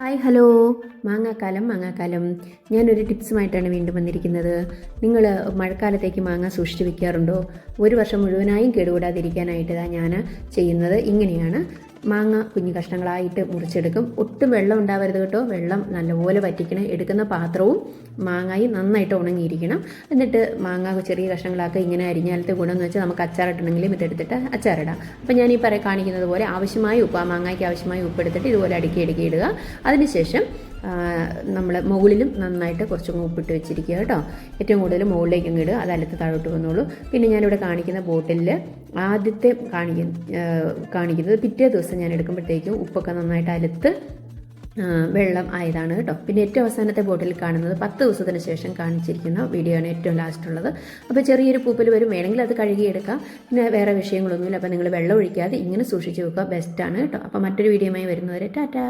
Hi hello. മാങ്ങാക്കാലം മാങ്ങാക്കാലം. ഞാനൊരു ടിപ്സുമായിട്ടാണ് വീണ്ടും വന്നിരിക്കുന്നത്. നിങ്ങൾ മഴക്കാലത്തേക്ക് മാങ്ങ സൂക്ഷിച്ച് വെക്കാറുണ്ടോ? ഒരു വർഷം മുഴുവനായും കേടുകൂടാതിരിക്കാനായിട്ട് ഞാൻ ചെയ്യുന്നത് ഇങ്ങനെയാണ്. മാങ്ങ കുഞ്ഞു കഷ്ണങ്ങളായിട്ട് മുറിച്ചെടുക്കും. ഒട്ടും വെള്ളം ഉണ്ടാവരുത് കേട്ടോ. വെള്ളം നല്ലപോലെ വറ്റിക്കണം. എടുക്കുന്ന പാത്രവും മാങ്ങായും നന്നായിട്ട് ഉണങ്ങിയിരിക്കണം. എന്നിട്ട് മാങ്ങ ചെറിയ കഷ്ണങ്ങളാക്കി ഇങ്ങനെ അരിഞ്ഞാലത്തെ ഗുണം എന്ന് വെച്ചാൽ നമുക്ക് അച്ചാറിട്ടണമെങ്കിലും ഇതെടുത്തിട്ട് അച്ചാറിടാം. അപ്പം ഞാൻ ഈ പറ കാണിക്കുന്നത് പോലെ ആവശ്യമായ ഉപ്പ് ആ മാങ്ങയ്ക്ക് ആവശ്യമായ ഉപ്പ് എടുത്തിട്ട് ഇതുപോലെ അടുക്കി അടുക്കി ഇടുക. അതിനുശേഷം നമ്മൾ മുകളിലും നന്നായിട്ട് കുറച്ചും ഉപ്പിട്ട് വെച്ചിരിക്കുക കേട്ടോ. ഏറ്റവും കൂടുതൽ മുകളിലേക്ക് അങ്ങ് ഇടുക. അത് താഴോട്ട് വന്നോളൂ. പിന്നെ ഞാനിവിടെ കാണിക്കുന്ന ബോട്ടിലിൽ ആദ്യത്തെ കാണിക്കുന്ന കാണിക്കുന്നത് പിറ്റേ ദിവസം ഞാൻ എടുക്കുമ്പോഴത്തേക്കും ഉപ്പൊക്കെ നന്നായിട്ട് അലത്ത് വെള്ളം ആയതാണ് കേട്ടോ. പിന്നെ ഏറ്റവും അവസാനത്തെ ബോട്ടിൽ കാണുന്നത് പത്ത് ദിവസത്തിന് ശേഷം കാണിച്ചിരിക്കുന്ന വീഡിയോ ആണ് ഏറ്റവും ലാസ്റ്റ് ഉള്ളത്. അപ്പോൾ ചെറിയൊരു പൂപ്പൽ വരും. വേണമെങ്കിൽ അത് കഴുകിയെടുക്കാം പിന്നെ വേറെ വിഷയങ്ങളൊന്നുമില്ല. അപ്പോൾ നിങ്ങൾ വെള്ളം ഒഴിക്കാതെ ഇങ്ങനെ സൂക്ഷിച്ച് വെക്കുക. ബെസ്റ്റാണ് കേട്ടോ. അപ്പോൾ മറ്റൊരു വീഡിയോയുമായി വരുന്നവരെ ടാറ്റാ.